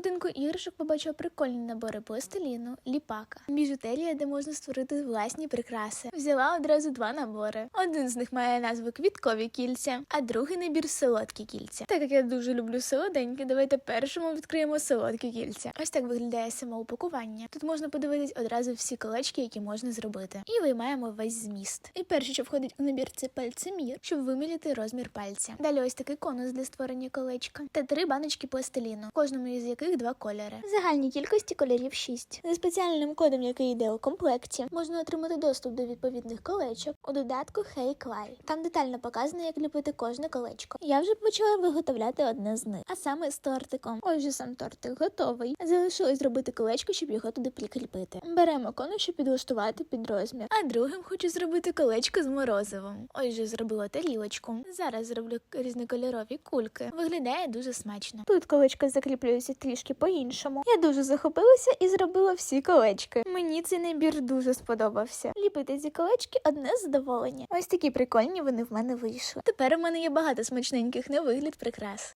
будинку іграшок побачила прикольні набори пластиліну, ліпака, біжутерія, де можна створити власні прикраси. Взяла одразу два набори. Один з них має назву квіткові кільця, а другий набір солодкі кільця. Так як я дуже люблю солоденькі, давайте першому відкриємо солодкі кільця. Ось так виглядає саме упакування. Тут можна подивитись одразу всі колечки, які можна зробити, і виймаємо весь зміст. І перше, що входить у набір, це пальцемір, щоб виміряти розмір пальця. Далі ось такий конус для створення колечка та три баночки пластиліну, кожному із яких два кольори. Загальній кількості кольорів 6. За спеціальним кодом, який йде у комплекті, можна отримати доступ до відповідних колечок у додатку Hey Clay. Там детально показано, як ліпити кожне колечко. Я вже почала виготовляти одне з них, а саме з тортиком. Ось же сам тортик готовий. Залишилось зробити колечко, щоб його туди прикріпити. Беремо кону, щоб підлаштувати під розмір. А другим хочу зробити колечко з морозивом. Ось же зробила тарілочку. Зараз зроблю різнокольорові кульки. Виглядає дуже смачно. Тут колечко закріплюється трішки по-іншому. Я дуже захопилася і зробила всі колечки. Мені цей набір дуже сподобався. Ліпити ці колечки одне задоволення. Ось такі прикольні вони в мене вийшли. Тепер у мене є багато смачненьких на вигляд прикрас.